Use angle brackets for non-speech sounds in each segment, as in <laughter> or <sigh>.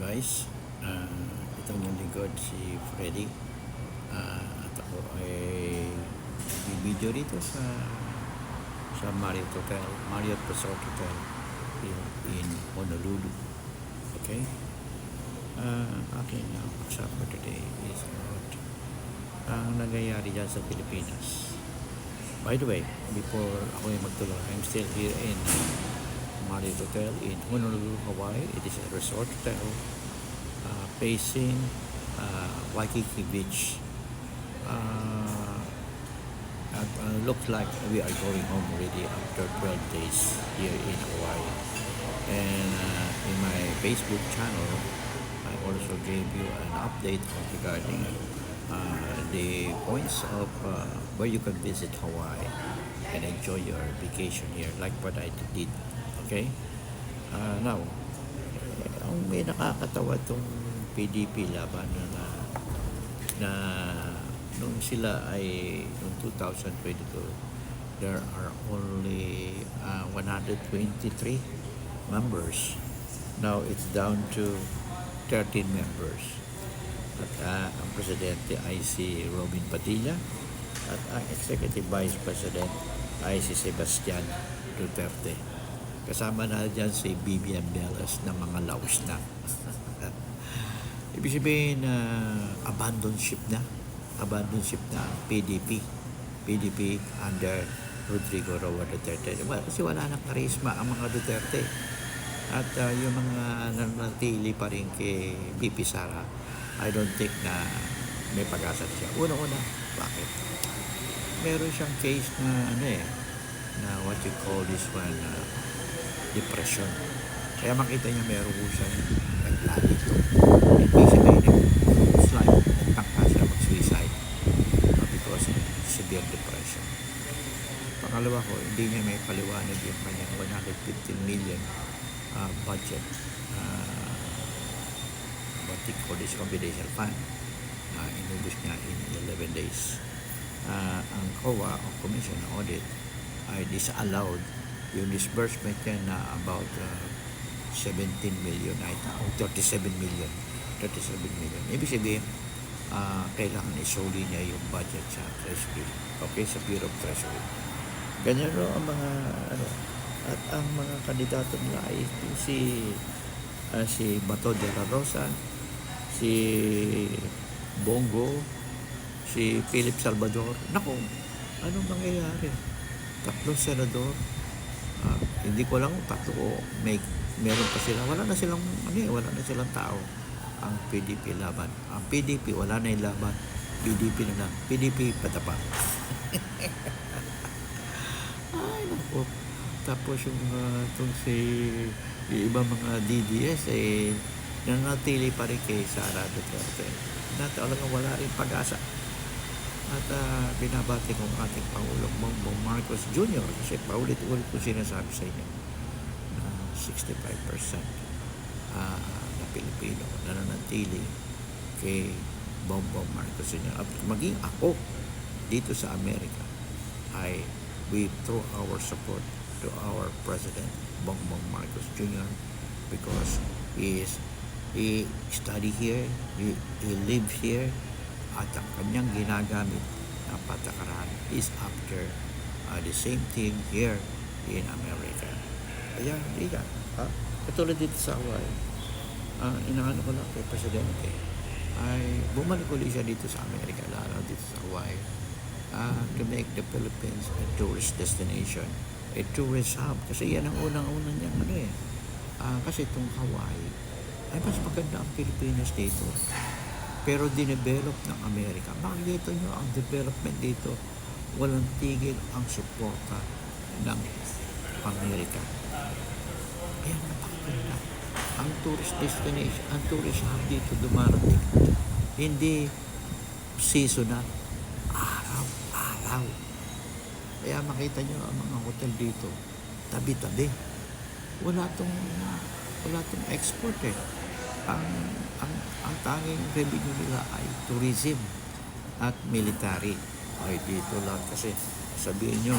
guys. Ah, ito yung lingkod si Freddy. Ah, at ako ay video rito sa sa Marriott Hotel, Marriott Resort Hotel in, in Honolulu. Okay? Ah, aking uh, paksa for today is about ang nangyayari dyan sa Pilipinas. By the way, before ako yung magtuloy, I'm still here in Marriott Hotel in Honolulu, Hawaii. It is a resort hotel uh, facing uh, Waikiki Beach. Uh, and, uh, looks like we are going home already after 12 days here in Hawaii. And uh, in my Facebook channel, I also gave you an update regarding uh, the points of uh, where you can visit Hawaii and enjoy your vacation here, like what I did. Okay? Uh, now, eh, ang may nakakatawa itong PDP laban na, na, na nung sila ay noong 2022 there are only uh, 123 members. Now it's down to 13 members. At uh, ang presidente ay si Robin Padilla at ang executive vice president ay si Sebastian Duterte kasama na dyan si BBM Belas na mga laos na. Ibig sabihin na abandon ship na. Abandon ship na PDP PDP under Rodrigo Roa Duterte. Well, kasi wala nang karisma ang mga Duterte. At uh, yung mga nanatili pa rin kay BP Sara I don't think na may pag-asa siya. Una-una bakit? Meron siyang case na ano eh na what you call this one uh, depression. Kaya makita niya meron po siyang naglali ito ibig sabihin slide nagtangka siya mag-suicide. Uh, because of severe depression. Pangalawa ko hindi niya may paliwanag yung kanyang 115 million uh, budget uh, what they call this confidential fund uh, inubos niya in 11 days. Uh, ang COA o Commission on Audit ay disallowed yung disbursement niya na about uh, 17 million ay o 37 million. 37 million. Ibig sabihin uh, kailangan isuli niya yung budget sa Treasury. Okay sa Bureau of Treasury. Ganyan ro ang mga ano at ang mga kandidato nila ay si uh, si Bato de la Rosa si Bongo si Philip Salvador. Nako anong mangyayari? Tatlong senador Ah, hindi ko lang tatlo may meron pa sila wala na silang ano eh, wala na silang tao. Ang PDP laban. Ang PDP wala na yung laban. PDP na lang. PDP patapa. <laughs> Ay naku. Tapos yung uh, itong si yung iba mga DDS eh nanatili pa rin kay Sara Duterte. Na talagang wala rin pag-asa at uh, binabati ko ang ating Pangulong Bongbong Marcos Jr. kasi paulit-ulit ko sinasabi sa inyo na 65% uh, na Pilipino na nanatili kay Bongbong Marcos Jr. At maging ako dito sa Amerika ay we throw our support to our President Bongbong Marcos Jr. because he is he study here, he, he live here, at ang kanyang ginagamit na patakaran is after uh, the same thing here in America. Kaya, hindi ka. Ha? Katulad dito sa Hawaii, uh, inaano ko lang kay Presidente, ay bumalik ulit siya dito sa Amerika, lalo dito sa Hawaii, uh, to make the Philippines a tourist destination, a tourist hub. Kasi yan ang unang-unang niyang ano eh. Uh, kasi itong Hawaii, ay mas maganda ang Pilipinas dito pero dinevelop ng Amerika. Makikita nyo ang development dito, walang tigil ang suporta ng Amerika. Kaya napakaganda. Ang tourist destination, ang tourist hub dito dumarating. Hindi seasonal. Araw-araw. Kaya makita nyo ang mga hotel dito, tabi-tabi. Wala tong, wala tong export eh ang ang ang tanging revenue nila ay tourism at military. Ay dito lang kasi sabihin nyo,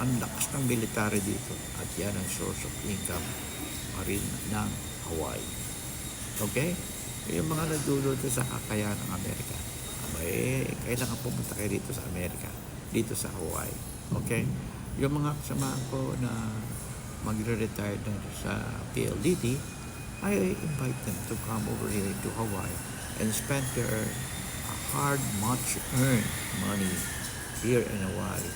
ang lakas ng military dito at yan ang source of income pa rin ng Hawaii. Okay? Yung mga nagduluto sa kakayahan ng Amerika. Abay, kailangan pumunta kayo dito sa Amerika. Dito sa Hawaii. Okay? Yung mga kasamahan ko na magre-retire na sa PLDT, I invite them to come over here to Hawaii and spend their hard, much earned money here in Hawaii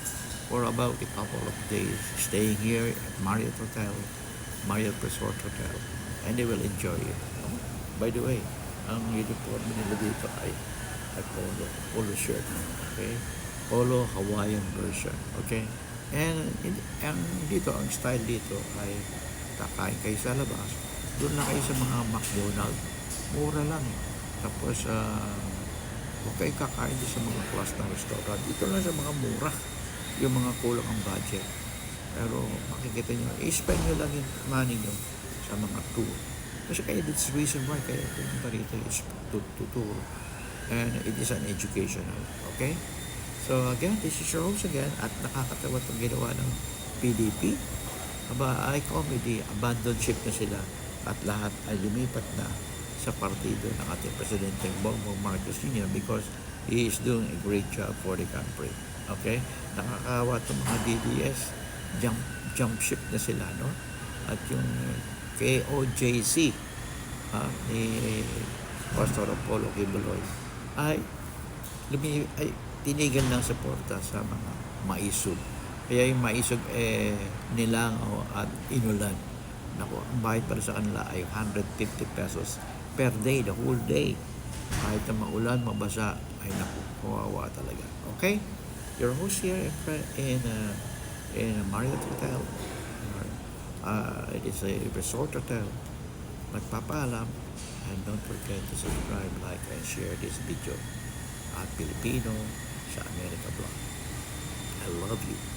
for about a couple of days, staying here at Marriott Hotel, Marriott Resort Hotel, and they will enjoy it. Oh, by the way, ang uniform nila dito ay, ay polo, polo shirt. Okay? Polo Hawaiian version. Okay? And ang dito, ang style dito ay kakain kayo sa labas. Doon na kayo sa mga McDonald's. Mura lang. eh. Tapos, ah, huwag kayo kakain sa mga class ng restaurant. Dito lang sa mga mura. Yung mga kulang ang budget. Pero makikita nyo, i-spend nyo lang yung money nyo sa mga tour. Kasi kaya that's the reason why kaya pumunta rito is to, to tour. And it is an educational. Okay? So again, this is your host again at nakakatawa itong ginawa ng PDP. Aba, ay comedy, abandoned ship na sila at lahat ay lumipat na sa partido ng ating Presidente Bongbong Marcos Sr. because he is doing a great job for the country. Okay? Nakakawa itong mga DDS, jump, jump ship na sila, no? At yung KOJC ah, ni Pastor Apollo Kibuloy ay lumi, ay tinigan ng suporta sa mga maisog. Kaya yung maisog eh nilangaw at inulan. Naku, ang bayad para sa kanila ay 150 pesos per day, the whole day. Kahit na maulan, mabasa, ay naku, kawawa talaga. Okay? Your host here in, uh, in a Marriott Hotel. Uh, it is a resort hotel. Magpapaalam. And don't forget to subscribe, like, and share this video at Filipino sa America Blog. I love you.